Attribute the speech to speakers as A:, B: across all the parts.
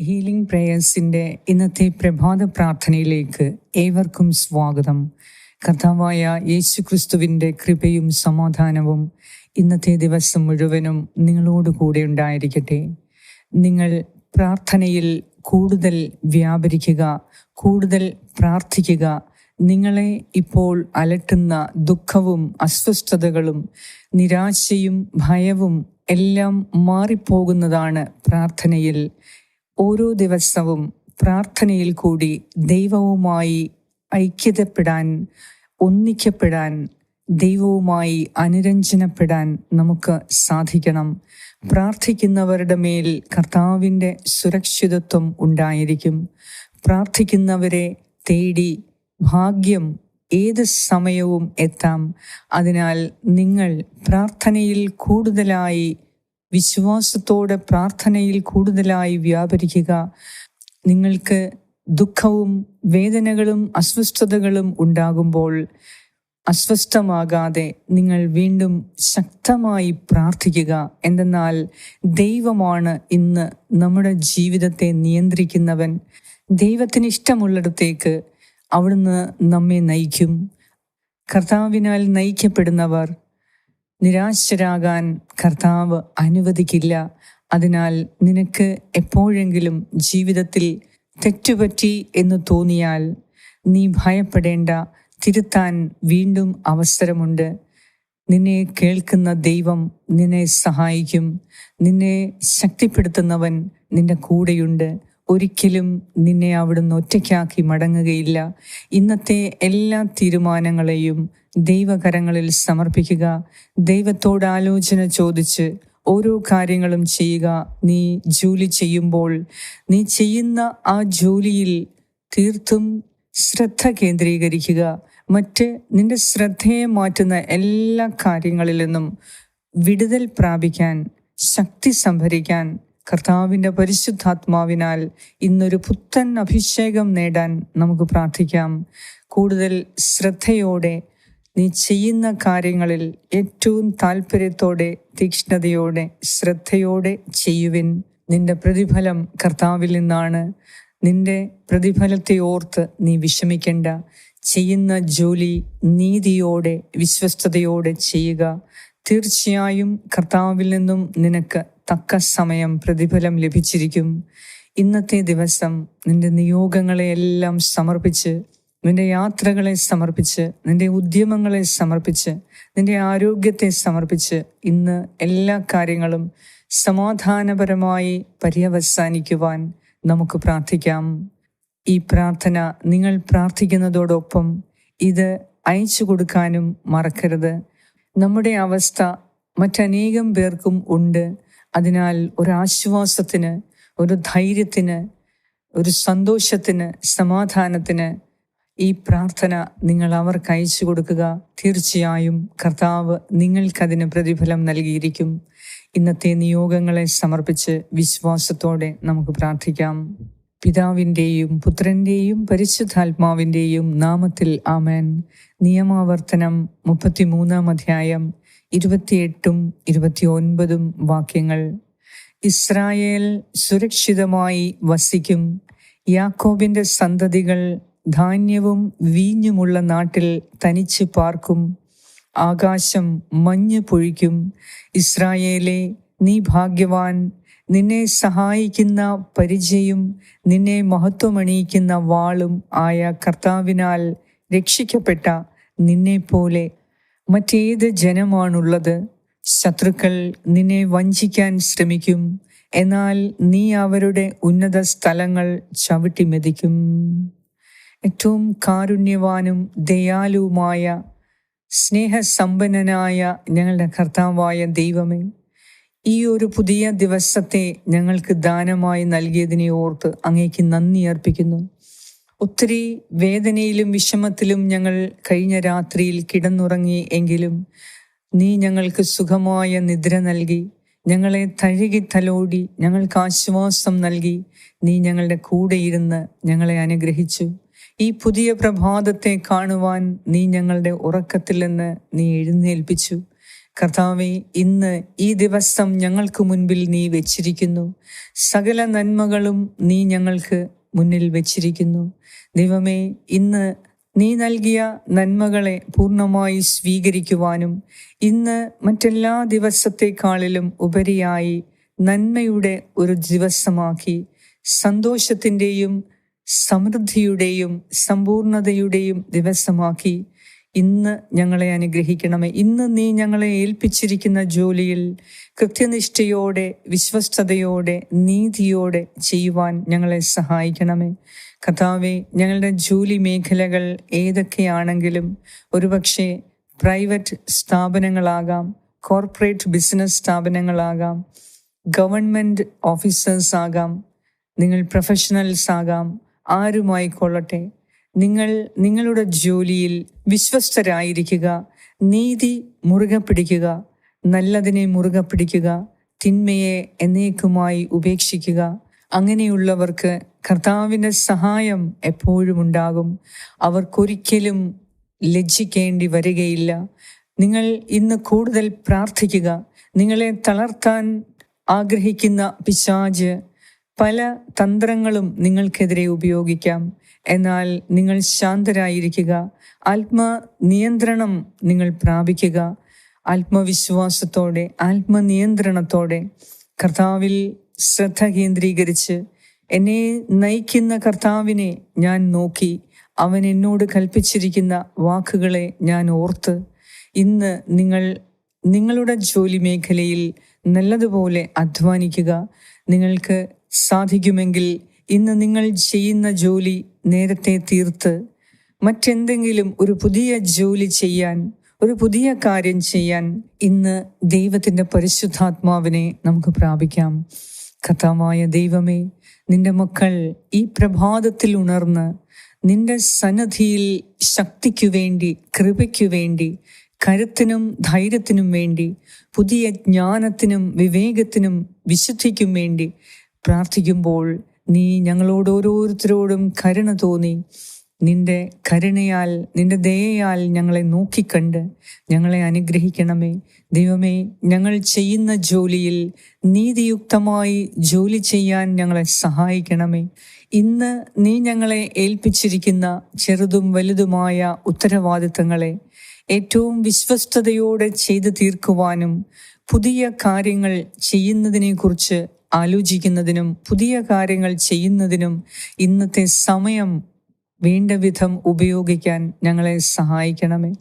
A: Healing പ്രേയേഴ്സിന്റെ ഇന്നത്തെ പ്രഭാത പ്രാർത്ഥനയിലേക്ക് ഏവർക്കും സ്വാഗതം. കർത്താവായ യേശു ക്രിസ്തുവിന്റെ കൃപയും സമാധാനവും ഇന്നത്തെ ദിവസം മുഴുവനും നിങ്ങളോട് കൂടെ ഉണ്ടായിരിക്കട്ടെ. നിങ്ങൾ പ്രാർത്ഥനയിൽ കൂടുതൽ വ്യാപരിക്കുക കൂടുതൽ പ്രാർത്ഥിക്കുക. നിങ്ങളെ ഇപ്പോൾ അലട്ടുന്ന ദുഃഖവും അസ്വസ്ഥതകളും നിരാശയും ഭയവും എല്ലാം മാറിപ്പോകുന്നതാണ് പ്രാർത്ഥനയിൽ. ഓരോ ദിവസവും പ്രാർത്ഥനയിൽ കൂടി ദൈവവുമായി ഐക്യതപ്പെടാൻ ഒന്നിക്കപ്പെടാൻ ദൈവവുമായി അനുരഞ്ജനപ്പെടാൻ നമുക്ക് സാധിക്കണം. പ്രാർത്ഥിക്കുന്നവരുടെ മേൽ കർത്താവിന്റെ സുരക്ഷിതത്വം ഉണ്ടായിരിക്കും. പ്രാർത്ഥിക്കുന്നവരെ തേടി ഭാഗ്യം ഏത് സമയവും എത്താം. അതിനാൽ നിങ്ങൾ പ്രാർത്ഥനയിൽ കൂടുതലായി വിശ്വാസത്തോടെ പ്രാർത്ഥനയിൽ കൂടുതലായി വ്യാപരിക്കുക. നിങ്ങൾക്ക് ദുഃഖവും വേദനകളും അസ്വസ്ഥതകളും ഉണ്ടാകുമ്പോൾ അസ്വസ്ഥമാകാതെ നിങ്ങൾ വീണ്ടും ശക്തമായി പ്രാർത്ഥിക്കുക. എന്തെന്നാൽ ദൈവമാണ് ഇന്ന് നമ്മുടെ ജീവിതത്തെ നിയന്ത്രിക്കുന്നവൻ. ദൈവത്തിന് ഇഷ്ടമുള്ളിടത്തേക്ക് അവിടുന്ന് നമ്മെ നയിക്കും. കർത്താവിനാൽ നയിക്കപ്പെടുന്നവർ നിരാശരാകാൻ കർത്താവ് അനുവദിക്കില്ല. അതിനാൽ നിനക്ക് എപ്പോഴെങ്കിലും ജീവിതത്തിൽ തെറ്റുപറ്റി എന്ന് തോന്നിയാൽ നീ ഭയപ്പെടേണ്ട. തിരുത്താൻ വീണ്ടും അവസരമുണ്ട്. നിന്നെ കേൾക്കുന്ന ദൈവം നിന്നെ സഹായിക്കും. നിന്നെ ശക്തിപ്പെടുത്തുന്നവൻ നിന്റെ കൂടെയുണ്ട്. ഒരിക്കലും നിന്നെ അവിടുന്ന് ഒറ്റയ്ക്കാക്കി മടങ്ങുകയില്ല. ഇന്നത്തെ എല്ലാ തീരുമാനങ്ങളെയും ദൈവകരങ്ങളിൽ സമർപ്പിക്കുക. ദൈവത്തോട് ആലോചന ചോദിച്ച് ഓരോ കാര്യങ്ങളും ചെയ്യുക. നീ ജോലി ചെയ്യുമ്പോൾ നീ ചെയ്യുന്ന ആ ജോലിയിൽ തീർത്തും ശ്രദ്ധ കേന്ദ്രീകരിക്കുക. മറ്റ് നിന്റെ ശ്രദ്ധയെ മാറ്റുന്ന എല്ലാ കാര്യങ്ങളിൽ നിന്നും വിടുതൽ പ്രാപിക്കാൻ ശക്തി സംഭരിക്കാൻ കർത്താവിന്റെ പരിശുദ്ധാത്മാവിനാൽ ഇന്നൊരു പുത്തൻ അഭിഷേകം നേടാൻ നമുക്ക് പ്രാർത്ഥിക്കാം. കൂടുതൽ ശ്രദ്ധയോടെ നീ ചെയ്യുന്ന കാര്യങ്ങളിൽ ഏറ്റവും താല്പര്യത്തോടെ തീക്ഷ്ണതയോടെ ശ്രദ്ധയോടെ ചെയ്യുവിൻ. നിന്റെ പ്രതിഫലം കർത്താവിൽ നിന്നാണ്. നിന്റെ പ്രതിഫലത്തെ ഓർത്ത് നീ വിഷമിക്കേണ്ട. ചെയ്യുന്ന ജോലി നീതിയോടെ വിശ്വസ്തയോടെ ചെയ്യുക. തീർച്ചയായും കർത്താവിൽ നിന്നും നിനക്ക് തക്ക സമയം പ്രതിഫലം ലഭിച്ചിരിക്കും. ഇന്നത്തെ ദിവസം നിന്റെ നിയോഗങ്ങളെയെല്ലാം സമർപ്പിച്ച് നിന്റെ യാത്രകളെ സമർപ്പിച്ച് നിന്റെ ഉദ്യമങ്ങളെ സമർപ്പിച്ച് നിന്റെ ആരോഗ്യത്തെ സമർപ്പിച്ച് ഇന്ന് എല്ലാ കാര്യങ്ങളും സമാധാനപരമായി പര്യവസാനിക്കുവാൻ നമുക്ക് പ്രാർത്ഥിക്കാം. ഈ പ്രാർത്ഥന നിങ്ങൾ പ്രാർത്ഥിക്കുന്നതോടൊപ്പം ഇത് അയച്ചു കൊടുക്കാനും മറക്കരുത്. നമ്മുടെ അവസ്ഥ മറ്റനേകം പേർക്കും ഉണ്ട്. അതിനാൽ ഒരാശ്വാസത്തിന് ഒരു ധൈര്യത്തിന് ഒരു സന്തോഷത്തിന് സമാധാനത്തിന് ഈ പ്രാർത്ഥന നിങ്ങൾ അവർക്ക് അയച്ചു കൊടുക്കുക. തീർച്ചയായും കർത്താവ് നിങ്ങൾക്കതിന് പ്രതിഫലം നൽകിയിരിക്കും. ഇന്നത്തെ നിയോഗങ്ങളെ സമർപ്പിച്ച് വിശ്വാസത്തോടെ നമുക്ക് പ്രാർത്ഥിക്കാം. പിതാവിന്റെയും പുത്രന്റെയും പരിശുദ്ധാത്മാവിന്റെയും നാമത്തിൽ ആമേൻ. നിയമാവർത്തനം മുപ്പത്തിമൂന്നാം അധ്യായം ഇരുപത്തിയെട്ടും ഇരുപത്തിയൊൻപതും വാക്യങ്ങൾ. ഇസ്രായേൽ സുരക്ഷിതമായി വസിക്കും. യാക്കോബിന്റെ സന്തതികൾ ധാന്യവും വീഞ്ഞുമുള്ള നാട്ടിൽ തനിച്ച് പാർക്കും ആകാശം മഞ്ഞ് പൊഴിക്കും. ഇസ്രായേലെ നീ ഭാഗ്യവാൻ. നിന്നെ സഹായിക്കുന്ന പരിചയം നിന്നെ മഹത്വമണിയിക്കുന്ന വാളും ആയ കർത്താവിനാൽ രക്ഷിക്കപ്പെട്ട നിന്നെപ്പോലെ മറ്റേത് ജനമാണുള്ളത്. ശത്രുക്കൾ നിന്നെ വഞ്ചിക്കാൻ ശ്രമിക്കും. എന്നാൽ നീ അവരുടെ ഉന്നത സ്ഥലങ്ങൾ ചവിട്ടി മെതിക്കും. ഏറ്റവും കാരുണ്യവാനും ദയാലുവുമായ സ്നേഹസമ്പന്നനായ ഞങ്ങളുടെ കർത്താവായ ദൈവമേ ഈ ഒരു പുതിയ ദിവസത്തെ ഞങ്ങൾക്ക് ദാനമായി നൽകിയതിനെ ഓർത്ത് അങ്ങേക്ക് നന്ദി അർപ്പിക്കുന്നു. ഒത്തിരി വേദനയിലും വിഷമത്തിലും ഞങ്ങൾ കഴിഞ്ഞ രാത്രിയിൽ കിടന്നുറങ്ങി എങ്കിലും നീ ഞങ്ങൾക്ക് സുഖമായ നിദ്ര നൽകി ഞങ്ങളെ തഴുകി തലോടി ഞങ്ങൾക്ക് ആശ്വാസം നൽകി നീ ഞങ്ങളുടെ കൂടെ ഇരുന്ന് ഞങ്ങളെ അനുഗ്രഹിച്ചു. ഈ പുതിയ പ്രഭാതത്തെ കാണുവാൻ നീ ഞങ്ങളുടെ ഉറക്കത്തിൽ നിന്ന് നീ എഴുന്നേൽപ്പിച്ചു. കർത്താവെ ഇന്ന് ഈ ദിവസം ഞങ്ങൾക്ക് മുൻപിൽ നീ വെച്ചിരിക്കുന്നു. സകല നന്മകളും നീ ഞങ്ങൾക്ക് മുന്നിൽ വെച്ചിരിക്കുന്നു. ദൈവമേ ഇന്ന് നീ നൽകിയ നന്മകളെ പൂർണമായി സ്വീകരിക്കുവാനും ഇന്ന് മറ്റെല്ലാ ദിവസത്തെക്കാളിലും ഉപരിയായി നന്മയുടെ ഒരു ദിവസമാക്കി സന്തോഷത്തിന്റെയും സമൃദ്ധിയുടെയും സമ്പൂർണതയുടെയും ദിവസമാക്കി. ഇന്ന് ഞങ്ങളെ അനുഗ്രഹിക്കണമേ. ഇന്ന് നീ ഞങ്ങളെ ഏൽപ്പിച്ചിരിക്കുന്ന ജോലിയിൽ കൃത്യനിഷ്ഠയോടെ വിശ്വസ്തയോടെ നീതിയോടെ ചെയ്യുവാൻ ഞങ്ങളെ സഹായിക്കണമേ. കഥാവെ ഞങ്ങളുടെ ജോലി മേഖലകൾ ഏതൊക്കെയാണെങ്കിലും ഒരുപക്ഷെ പ്രൈവറ്റ് സ്ഥാപനങ്ങളാകാം കോർപ്പറേറ്റ് ബിസിനസ് സ്ഥാപനങ്ങളാകാം ഗവൺമെന്റ് ഓഫീസേഴ്സ് ആകാം നിങ്ങൾ പ്രൊഫഷണൽസ് ആകാം ആരുമായിക്കൊള്ളട്ടെ? നിങ്ങൾ നിങ്ങളുടെ ജോലിയിൽ വിശ്വസ്തരായിരിക്കുക. നീതി മുറുകെ പിടിക്കുക. നല്ലതിനെ മുറുകെ പിടിക്കുക. തിന്മയെ എന്നേക്കുമായി ഉപേക്ഷിക്കുക. അങ്ങനെയുള്ളവർക്ക് കർത്താവിന്റെ സഹായം എപ്പോഴും ഉണ്ടാകും. അവർക്കൊരിക്കലും ലജ്ജിക്കേണ്ടി വരികയില്ല. നിങ്ങൾ ഇന്ന് കൂടുതൽ പ്രാർത്ഥിക്കുക. നിങ്ങളെ തളർത്താൻ ആഗ്രഹിക്കുന്ന പിശാജ് പല തന്ത്രങ്ങളും നിങ്ങൾക്കെതിരെ ഉപയോഗിക്കാം. എന്നാൽ നിങ്ങൾ ശാന്തരായിരിക്കുക. ആത്മനിയന്ത്രണം നിങ്ങൾ പ്രാപിക്കുക. ആത്മവിശ്വാസത്തോടെ ആത്മനിയന്ത്രണത്തോടെ കർത്താവിൽ ശ്രദ്ധ കേന്ദ്രീകരിച്ച് എന്നെ നയിക്കുന്ന കർത്താവിനെ ഞാൻ നോക്കി. അവൻ എന്നോട് കൽപ്പിച്ചിരിക്കുന്ന വാക്കുകളെ ഞാൻ ഓർത്ത് ഇന്ന് നിങ്ങൾ നിങ്ങളുടെ ജോലി മേഖലയിൽ നല്ലതുപോലെ അധ്വാനിക്കുക. നിങ്ങൾക്ക് സാധിക്കുമെങ്കിൽ ഇന്ന് നിങ്ങൾ ചെയ്യുന്ന ജോലി നേരത്തെ തീർത്ത് മറ്റെന്തെങ്കിലും ഒരു പുതിയ ജോലി ചെയ്യാൻ ഒരു പുതിയ കാര്യം ചെയ്യാൻ ഇന്ന് ദൈവത്തിന്റെ പരിശുദ്ധാത്മാവിനെ നമുക്ക് പ്രാപിക്കാം. കഥാമായ ദൈവമേ നിന്റെ മക്കൾ ഈ പ്രഭാതത്തിൽ ഉണർന്ന് നിന്റെ സന്നദ്ധിയിൽ ശക്തിക്കു വേണ്ടി കൃപയ്ക്കു വേണ്ടി കരുത്തിനും ധൈര്യത്തിനും വേണ്ടി പുതിയ ജ്ഞാനത്തിനും വിവേകത്തിനും വിശുദ്ധിക്കും വേണ്ടി പ്രാർത്ഥിക്കുമ്പോൾ നീ ഞങ്ങളോട് ഓരോരുത്തരോടും കരുണ തോന്നി. നിന്റെ കരുണയാൽ നിന്റെ ദയയാൽ ഞങ്ങളെ നോക്കിക്കണ്ട്. ഞങ്ങളെ അനുഗ്രഹിക്കണമേ. ദൈവമേ ഞങ്ങൾ ചെയ്യുന്ന ജോലിയിൽ നീതിയുക്തമായി ജോലി ചെയ്യാൻ ഞങ്ങളെ സഹായിക്കണമേ. ഇന്ന് നീ ഞങ്ങളെ ഏൽപ്പിച്ചിരിക്കുന്ന ചെറുതും വലുതുമായ ഉത്തരവാദിത്തങ്ങളെ ഏറ്റവും വിശ്വസ്തയോടെ ചെയ്തു തീർക്കുവാനും പുതിയ കാര്യങ്ങൾ ചെയ്യുന്നതിനെക്കുറിച്ച് ആലോചിക്കുന്നതിനും പുതിയ കാര്യങ്ങൾ ചെയ്യുന്നതിനും ഇന്നത്തെ സമയം വേണ്ട വിധം ഉപയോഗിക്കാൻ ഞങ്ങളെ സഹായിക്കണമേ.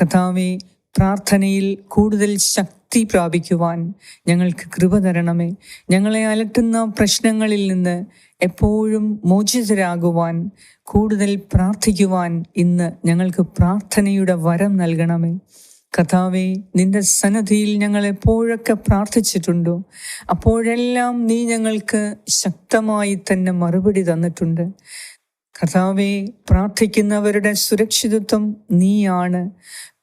A: കഥാവെ പ്രാർത്ഥനയിൽ കൂടുതൽ ശക്തി പ്രാപിക്കുവാൻ ഞങ്ങൾക്ക് കൃപ തരണമേ. ഞങ്ങളെ അലട്ടുന്ന പ്രശ്നങ്ങളിൽ നിന്ന് എപ്പോഴും മോചിതരാകുവാൻ കൂടുതൽ പ്രാർത്ഥിക്കുവാൻ ഇന്ന് ഞങ്ങൾക്ക് പ്രാർത്ഥനയുടെ വരം നൽകണമേ. കഥാവെ നിന്റെ സന്നദ്ധിയിൽ ഞങ്ങൾ എപ്പോഴൊക്കെ പ്രാർത്ഥിച്ചിട്ടുണ്ടോ അപ്പോഴെല്ലാം നീ ഞങ്ങൾക്ക് ശക്തമായി തന്നെ മറുപടി തന്നിട്ടുണ്ട്. കർത്താവെ പ്രാർത്ഥിക്കുന്നവരുടെ സുരക്ഷിതത്വം നീയാണ്.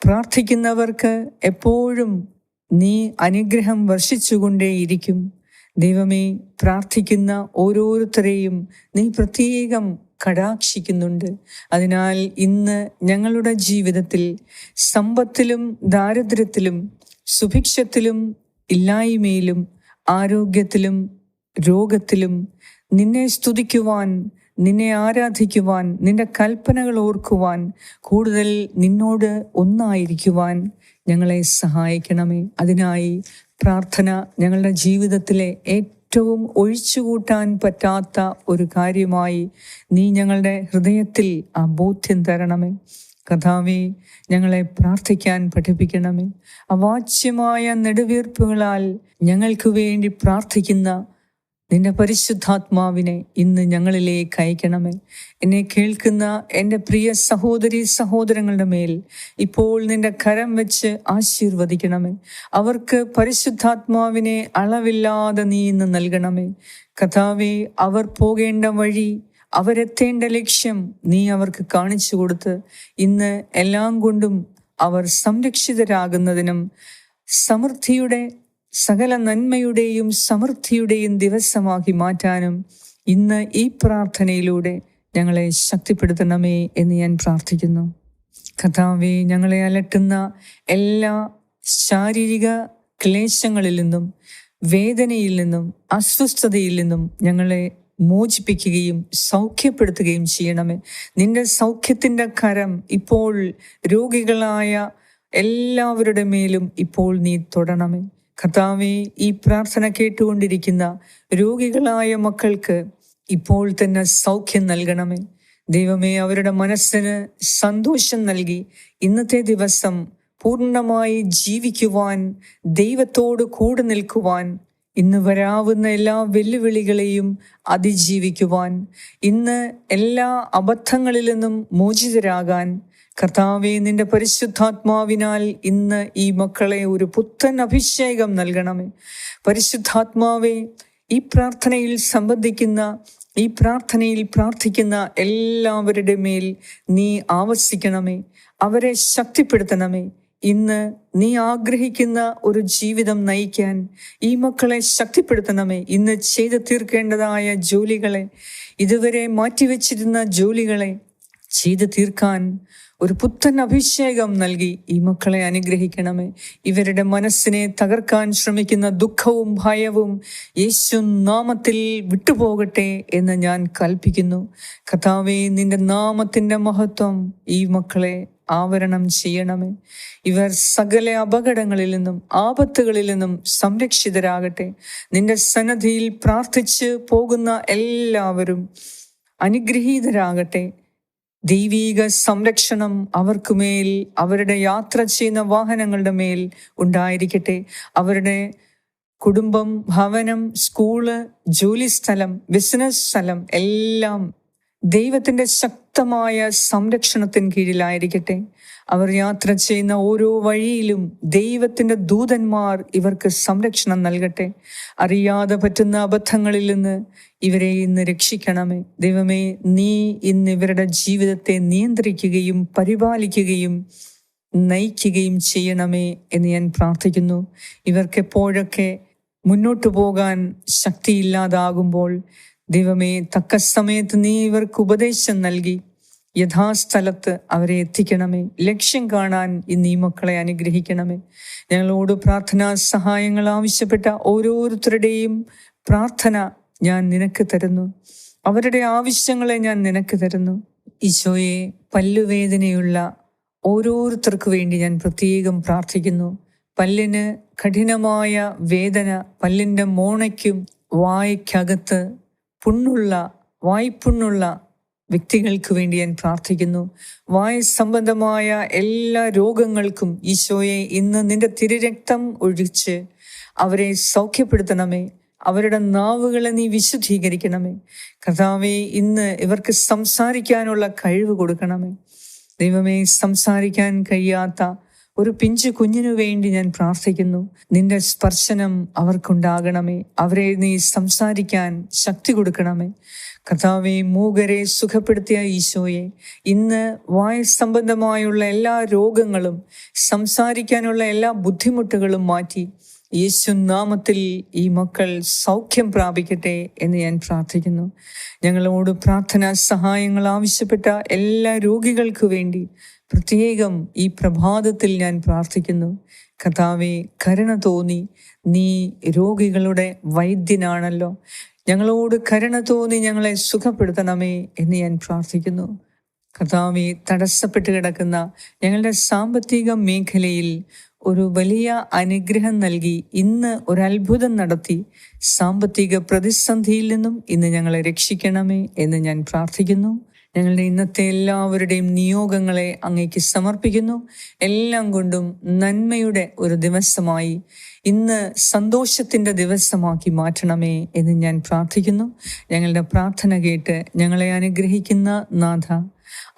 A: പ്രാർത്ഥിക്കുന്നവർക്ക് എപ്പോഴും നീ അനുഗ്രഹം വർഷിച്ചുകൊണ്ടേയിരിക്കും. ദൈവമേ പ്രാർത്ഥിക്കുന്ന ഓരോരുത്തരെയും നീ പ്രത്യേകം കടാക്ഷിക്കുന്നുണ്ട്. അതിനാൽ ഇന്ന് ഞങ്ങളുടെ ജീവിതത്തിൽ സമ്പത്തിലും ദാരിദ്ര്യത്തിലും സുഭിക്ഷത്തിലും ഇല്ലായ്മയിലും ആരോഗ്യത്തിലും രോഗത്തിലും നിന്നെ സ്തുതിക്കുവാൻ നിന്നെ ആരാധിക്കുവാൻ നിന്റെ കൽപ്പനകൾ ഓർക്കുവാൻ കൂടുതൽ നിന്നോട് ഒന്നായിരിക്കുവാൻ ഞങ്ങളെ സഹായിക്കണമേ. അതിനായി പ്രാർത്ഥന ഞങ്ങളുടെ ജീവിതത്തിലെ ഏറ്റവും ഒഴിച്ചുകൂട്ടാൻ പറ്റാത്ത ഒരു കാര്യമായി നീ ഞങ്ങളുടെ ഹൃദയത്തിൽ ആ ബോധ്യം തരണമേ. കഥാവെ ഞങ്ങളെ പ്രാർത്ഥിക്കാൻ പഠിപ്പിക്കണമേ. അവാച്യമായ നെടുവീർപ്പുകളാൽ ഞങ്ങൾക്ക് വേണ്ടി പ്രാർത്ഥിക്കുന്ന നിന്റെ പരിശുദ്ധാത്മാവിനെ ഇന്ന് ഞങ്ങളിലേക്ക് അയക്കണമേ. എന്നെ കേൾക്കുന്ന എന്റെ പ്രിയ സഹോദരി സഹോദരങ്ങളുടെ മേൽ ഇപ്പോൾ നിന്റെ കരം വെച്ച് ആശീർവദിക്കണമേ. അവർക്ക് പരിശുദ്ധാത്മാവിനെ അളവില്ലാതെ നീ ഇന്ന് നൽകണമേ. കഥാവെ അവർ പോകേണ്ട വഴി അവരെത്തേണ്ട ലക്ഷ്യം നീ അവർക്ക് കാണിച്ചു കൊടുത്ത് ഇന്ന് എല്ലാം കൊണ്ടും അവർ സംരക്ഷിതരാകുന്നതിനും സമൃദ്ധിയുടെ സകല നന്മയുടെയും സമൃദ്ധിയുടെയും ദിവസമാക്കി മാറ്റാനും ഇന്ന് ഈ പ്രാർത്ഥനയിലൂടെ ഞങ്ങളെ ശക്തിപ്പെടുത്തണമേ എന്ന് ഞാൻ പ്രാർത്ഥിക്കുന്നു. കഥാവെ ഞങ്ങളെ അലട്ടുന്ന എല്ലാ ശാരീരിക ക്ലേശങ്ങളിൽ നിന്നും വേദനയിൽ നിന്നും അസ്വസ്ഥതയിൽ നിന്നും ഞങ്ങളെ മോചിപ്പിക്കുകയും സൗഖ്യപ്പെടുത്തുകയും ചെയ്യണമേ. നിന്റെ സൗഖ്യത്തിന്റെ കരം ഇപ്പോൾ രോഗികളായ എല്ലാവരുടെ മേലും ഇപ്പോൾ നീ തൊടണമേ. കർത്താവെ ഈ പ്രാർത്ഥന കേട്ടുകൊണ്ടിരിക്കുന്ന രോഗികളായ മക്കൾക്ക് ഇപ്പോൾ തന്നെ സൗഖ്യം നൽകണമേ. ദൈവമേ അവരുടെ മനസ്സിന് സന്തോഷം നൽകി ഇന്നത്തെ ദിവസം പൂർണമായി ജീവിക്കുവാൻ ദൈവത്തോട് കൂടെ നിൽക്കുവാൻ ഇന്ന് വരാവുന്ന എല്ലാ വെല്ലുവിളികളെയും അതിജീവിക്കുവാൻ ഇന്ന് എല്ലാ അബദ്ധങ്ങളിൽ നിന്നും മോചിതരാകാൻ കർത്താവെ നിന്റെ പരിശുദ്ധാത്മാവിനാൽ ഇന്ന് ഈ മക്കളെ ഒരു പുത്തൻ അഭിഷേകം നൽകണമേ. പരിശുദ്ധാത്മാവെ ഈ പ്രാർത്ഥനയിൽ സംബന്ധിക്കുന്ന ഈ പ്രാർത്ഥനയിൽ പ്രാർത്ഥിക്കുന്ന എല്ലാവരുടെ മേൽ നീ ആവസിക്കണമേ അവരെ ശക്തിപ്പെടുത്തണമേ. ഇന്ന് നീ ആഗ്രഹിക്കുന്ന ഒരു ജീവിതം നയിക്കാൻ ഈ മക്കളെ ശക്തിപ്പെടുത്തണമേ. ഇന്ന് ചെയ്തു തീർക്കേണ്ടതായ ജോലികളെ ഇതുവരെ മാറ്റിവെച്ചിരുന്ന ജോലികളെ ചെയ്തു തീർക്കാൻ ഒരു പുത്തൻ അഭിഷേകം നൽകി. ഈ മക്കളെ അനുഗ്രഹിക്കണമേ. ഇവരുടെ മനസ്സിനെ തകർക്കാൻ ശ്രമിക്കുന്ന ദുഃഖവും ഭയവും യേശു നാമത്തിൽ വിട്ടുപോകട്ടെ എന്ന് ഞാൻ കൽപ്പിക്കുന്നു. കഥാവേ നിന്റെ നാമത്തിന്റെ മഹത്വം ഈ മക്കളെ ആവരണം ചെയ്യണമേ. ഇവർ സകല അപകടങ്ങളിൽ നിന്നും ആപത്തുകളിൽ നിന്നും സംരക്ഷിതരാകട്ടെ. നിന്റെ സന്നദ്ധിയിൽ പ്രാർത്ഥിച്ച് പോകുന്ന എല്ലാവരും അനുഗ്രഹീതരാകട്ടെ. ദൈവീക സംരക്ഷണം അവർക്കുമേൽ അവരുടെ യാത്ര ചെയ്യുന്ന വാഹനങ്ങളുടെ മേൽ ഉണ്ടായിരിക്കട്ടെ. അവരുടെ കുടുംബം ഭവനം സ്കൂൾ ജോലി സ്ഥലം ബിസിനസ് സ്ഥലം എല്ലാം ദൈവത്തിന്റെ ശക്തമായ സംരക്ഷണത്തിന് കീഴിലായിരിക്കട്ടെ. അവർ യാത്ര ചെയ്യുന്ന ഓരോ വഴിയിലും ദൈവത്തിന്റെ ദൂതന്മാർ ഇവർക്ക് സംരക്ഷണം നൽകട്ടെ. അറിയാതെ പറ്റുന്ന അബദ്ധങ്ങളിൽ നിന്ന് ഇവരെ ഇന്ന് രക്ഷിക്കണമേ. ദൈവമേ നീ ഇന്ന് ഇവരുടെ ജീവിതത്തെ നിയന്ത്രിക്കുകയും പരിപാലിക്കുകയും നയിക്കുകയും ചെയ്യണമേ എന്ന് ഞാൻ പ്രാർത്ഥിക്കുന്നു. ഇവർക്ക് എപ്പോഴൊക്കെ മുന്നോട്ടു പോകാൻ ശക്തിയില്ലാതാകുമ്പോൾ ദൈവമേ തക്ക സമയത്ത് നീ ഇവർക്ക് ഉപദേശം നൽകി. യഥാസ്ഥലത്ത് അവരെ എത്തിക്കണമേ. ലക്ഷ്യം കാണാൻ ഇന്ന് ഈ മക്കളെ അനുഗ്രഹിക്കണമേ. ഞങ്ങളോട് പ്രാർത്ഥനാ സഹായങ്ങൾ ആവശ്യപ്പെട്ട ഓരോരുത്തരുടെയും പ്രാർത്ഥന ഞാൻ നിനക്ക് തരുന്നു. അവരുടെ ആവശ്യങ്ങളെ ഞാൻ നിനക്ക് തരുന്നു. ഈശോയെ പല്ലുവേദനയുള്ള ഓരോരുത്തർക്ക് വേണ്ടി ഞാൻ പ്രത്യേകം പ്രാർത്ഥിക്കുന്നു. പല്ലിന് കഠിനമായ വേദന പല്ലിന്റെ മോണയ്ക്കും വായ്ക്കകത്ത് പുണ്ണുള്ള വായ്പുണ്ണുള്ള വ്യക്തികൾക്ക് വേണ്ടി ഞാൻ പ്രാർത്ഥിക്കുന്നു. വായസ് സംബന്ധമായ എല്ലാ രോഗങ്ങൾക്കും ഈശോയെ ഇന്ന് നിന്റെ തിരുരക്തം ഒഴിച്ച് അവരെ സൗഖ്യപ്പെടുത്തണമേ. അവരുടെ നാവുകളെ നീ വിശുദ്ധീകരിക്കണമേ. കർത്താവെ ഇന്ന് ഇവർക്ക് സംസാരിക്കാനുള്ള കഴിവ് കൊടുക്കണമേ. ദൈവമേ സംസാരിക്കാൻ കഴിയാത്ത ഒരു പിഞ്ചു കുഞ്ഞിനു വേണ്ടി ഞാൻ പ്രാർത്ഥിക്കുന്നു. നിന്റെ സ്പർശനം അവർക്കുണ്ടാകണമേ. അവരെ നീ സംസാരിക്കാൻ ശക്തി കൊടുക്കണമേ. കർത്താവെ മൂകരെ സുഖപ്പെടുത്തിയ ഈശോയെ ഇന്ന് വായു സംബന്ധമായുള്ള എല്ലാ രോഗങ്ങളും സംസാരിക്കാനുള്ള എല്ലാ ബുദ്ധിമുട്ടുകളും മാറ്റി യേശു നാമത്തിൽ ഈ മക്കൾ സൗഖ്യം പ്രാപിക്കട്ടെ എന്ന് ഞാൻ പ്രാർത്ഥിക്കുന്നു. ഞങ്ങളോട് പ്രാർത്ഥനാ സഹായങ്ങൾ ആവശ്യപ്പെട്ട എല്ലാ രോഗികൾക്കു വേണ്ടി പ്രത്യേകം ഈ പ്രഭാതത്തിൽ ഞാൻ പ്രാർത്ഥിക്കുന്നു. കഥാവെ കരുണ തോന്നി. നീ രോഗികളുടെ വൈദ്യനാണല്ലോ. ഞങ്ങളോട് കരുണ തോന്നി ഞങ്ങളെ സുഖപ്പെടുത്തണമേ എന്ന് ഞാൻ പ്രാർത്ഥിക്കുന്നു. കർത്താവെ തടസ്സപ്പെട്ട് കിടക്കുന്ന ഞങ്ങളുടെ സാമ്പത്തിക മേഖലയിൽ ഒരു വലിയ അനുഗ്രഹം നൽകി ഇന്ന് ഒരു അത്ഭുതം നടത്തി. സാമ്പത്തിക പ്രതിസന്ധിയിൽ നിന്നും ഇന്ന് ഞങ്ങളെ രക്ഷിക്കണമേ എന്ന് ഞാൻ പ്രാർത്ഥിക്കുന്നു. ഞങ്ങളുടെ ഇന്നത്തെ എല്ലാവരുടെയും നിയോഗങ്ങളെ അങ്ങേക്ക് സമർപ്പിക്കുന്നു. എല്ലാം കൊണ്ടും നന്മയുടെ ഒരു ദിവസമായി ഇന്ന് സന്തോഷത്തിന്റെ ദിവസമാക്കി മാറ്റണമേ എന്ന് ഞാൻ പ്രാർത്ഥിക്കുന്നു. ഞങ്ങളുടെ പ്രാർത്ഥന കേട്ട് ഞങ്ങളെ അനുഗ്രഹിക്കുന്ന നാഥ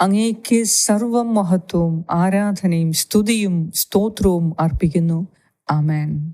A: അങ്ങേക്ക് സർവം മഹത്വവും ആരാധനയും സ്തുതിയും സ്തോത്രവും അർപ്പിക്കുന്നു. ആമേൻ.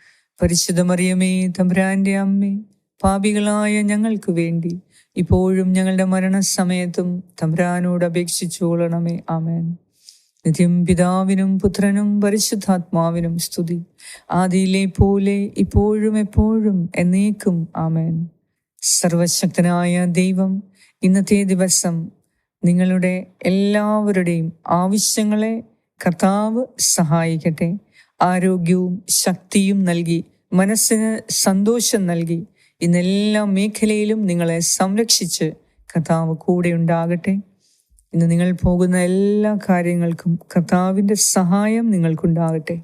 A: പരിശുദ്ധ മറിയമേ തമ്പുരാന്റെ അമ്മേ പാപികളായ ഞങ്ങൾക്ക് വേണ്ടി ഇപ്പോഴും ഞങ്ങളുടെ മരണസമയത്തും തമ്പുരാനോട് അപേക്ഷിച്ചോളണമേ ആമേൻ. നിത്യം പിതാവിനും പുത്രനും പരിശുദ്ധാത്മാവിനും സ്തുതി. ആദിയിലെ പോലെ ഇപ്പോഴും എപ്പോഴും എന്നേക്കും ആമേൻ. സർവശക്തനായ ദൈവം ഇന്നത്തെ ദിവസം നിങ്ങളുടെ എല്ലാവരുടെയും ആവശ്യങ്ങളെ കർത്താവ് സഹായിക്കട്ടെ. ആരോഗ്യവും ശക്തിയും നൽകി മനസ്സിന് സന്തോഷം നൽകി. ഇന്നെല്ലാ മേഖലയിലും നിങ്ങളെ സംരക്ഷിച്ച് കർത്താവ് കൂടെ ഉണ്ടാകട്ടെ. ഇന്ന് നിങ്ങൾ പോകുന്ന എല്ലാ കാര്യങ്ങൾക്കും കർത്താവിന്റെ സഹായം നിങ്ങൾക്കുണ്ടാകട്ടെ.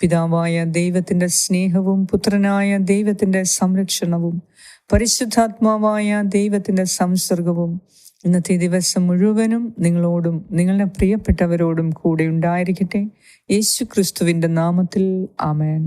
A: പിതാവായ ദൈവത്തിന്റെ സ്നേഹവും പുത്രനായ ദൈവത്തിന്റെ സംരക്ഷണവും പരിശുദ്ധാത്മാവായ ദൈവത്തിന്റെ സംസർഗവും ഇന്നത്തെ ദിവസം മുഴുവനും നിങ്ങളോടും നിങ്ങളുടെ പ്രിയപ്പെട്ടവരോടും കൂടെ ഉണ്ടായിരിക്കട്ടെ. യേശു ക്രിസ്തുവിന്റെ നാമത്തിൽ ആമേൻ.